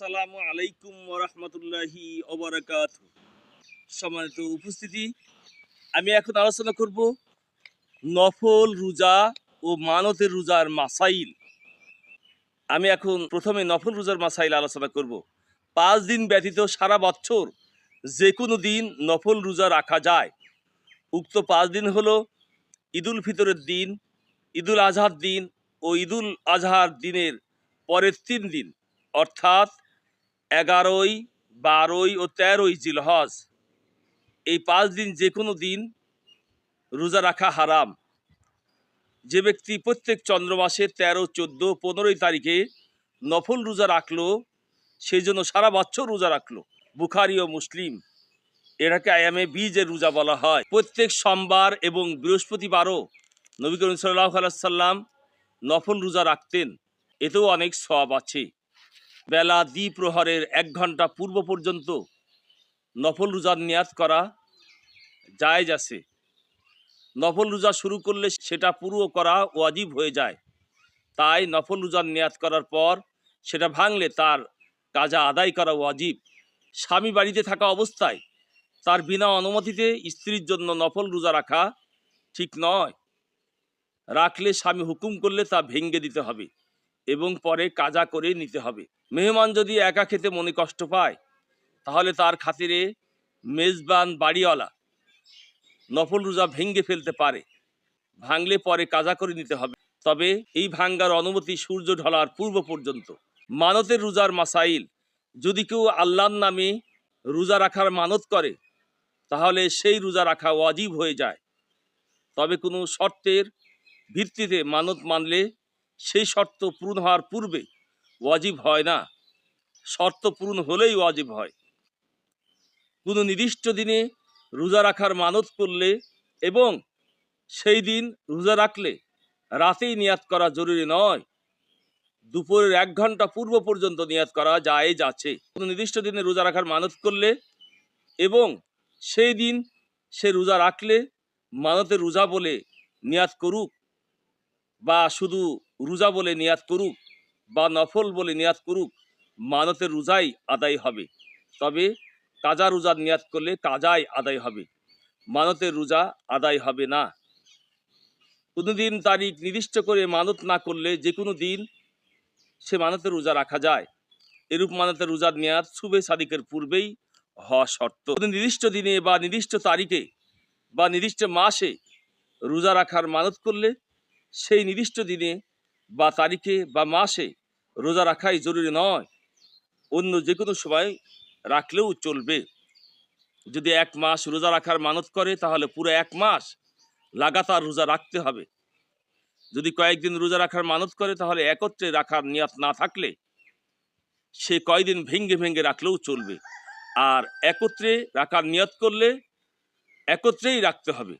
আসসালামু আলাইকুম ওরহমতুল্লাহি ওবরাকাত সম্মানিত উপস্থিতি, আমি এখন আলোচনা করব নফল রোজা ও মানতের রোজার মাসাইল। আমি এখন প্রথমে নফল রোজার মাসাইল আলোচনা করব। পাঁচ দিন ব্যতীত সারা বছর যে কোনো দিন নফল রোজা রাখা যায়। উক্ত পাঁচ দিন হলো ঈদুল ফিতরের দিন, ঈদুল আজহার দিন ও ঈদুল আজহার দিনের পরের তিন দিন। অর্থাৎ এগারোই, বারোই ও তেরোই জিলহজ। এই পাঁচ দিন যে কোনো দিন রোজা রাখা হারাম। যে ব্যক্তি প্রত্যেক চন্দ্রমাসে তেরো, চোদ্দ, পনেরোই তারিখে নফল রোজা রাখল সেই জন্য সারা বছর রোজা রাখল, বুখারি ও মুসলিম। এটাকে আয়ামে বীজের রোজা বলা হয়। প্রত্যেক সোমবার এবং বৃহস্পতিবারও নবী করিম সাল্লাহ আলাইসাল্লাম নফল রোজা রাখতেন। এতেও অনেক সব আছে। বেলা দ্বিপ্রহরের এক ঘণ্টা পূর্ব পর্যন্ত নফল রোজার নিয়াত করা জায়েজ আছে। নফল রোজা শুরু করলে সেটা পুরো করা ওয়াজিব হয়ে যায়। তাই নফল রোজার নিয়াত করার পর সেটা ভাঙলে তার কাজা আদায় করা ওয়াজিব। স্বামী বাড়িতে থাকা অবস্থায় তার বিনা অনুমতিতে স্ত্রীর জন্য নফল রোজা রাখা ঠিক নয়। রাখলে স্বামী হুকুম করলে তা ভেঙ্গে দিতে হবে। এবং পরে কাজা করে নিতে হবে। মেহমান যদি একা খেতে মনে কষ্ট পায়, তাহলে তার খাতিরে মেজবান বাড়িওয়ালা নফল রোজা ভেঙ্গে ফেলতে পারে। ভাঙলে পরে কাজা করে নিতে হবে। তবে এই ভাঙ্গার অনুমতি সূর্য ঢলার পূর্ব পর্যন্ত। মানতের রোজার মাসাইল যদি কেউ আল্লাহর নামে রোজা রাখার মানত করে, তাহলে সেই রোজা রাখা ওয়াজিব হয়ে যায়। তবে কোনো শর্তের ভিত্তিতে মানত মানলে সেই শর্ত পূরণ হওয়ার পূর্বে ওয়াজিব হয় না। শর্ত পূরণ হলেই ওয়াজিব হয়। কোনো নির্দিষ্ট দিনে রোজা রাখার মানত করলে এবং সেই দিন রোজা রাখলে রাতেই নিয়াত করা জরুরি নয়। দুপুরের এক ঘণ্টা পূর্ব পর্যন্ত নিয়াত করা যায় আছে। কোনো নির্দিষ্ট দিনে রোজা রাখার মানত করলে এবং সেই দিন সে রোজা রাখলে মানতের রোজা বলে নিয়াত করুক বা শুধু রোজা বলে নিয়াত করুক বা নফল বলে নিয়াত করুক মানতের রোজাই আদায় হবে। তবে কাজা রোজার নিয়াত করলে কাজাই আদায় হবে। মানতের রোজা আদায় হবে না। কোনো দিন তারিখ নির্দিষ্ট করে মানত না করলে যে কোনো দিন সে মানতের রোজা রাখা যায়। এরূপ মানতের রোজার নিয়াত শুভে সাদিকের পূর্বেই হওয়া শর্ত। নির্দিষ্ট দিনে বা নির্দিষ্ট তারিখে বা নির্দিষ্ট মাসে রোজা রাখার মানত করলে সেই নির্দিষ্ট দিনে বা তারিখে বা মাসে রোজা রাখাই জরুরি নয়। অন্য যে কোনো সময় রাখলেও চলবে। যদি এক মাস রোজা রাখার মানত করে, তাহলে পুরো এক মাস লাগাতার রোজা রাখতে হবে। যদি কয়েকদিন রোজা রাখার মানত করে, তাহলে একত্রে রাখার নিয়াত না থাকলে সে কয়দিন ভেঙ্গে ভেঙ্গে রাখলেও চলবে। আর একত্রে রাখার নিয়ত করলে একত্রেই রাখতে হবে।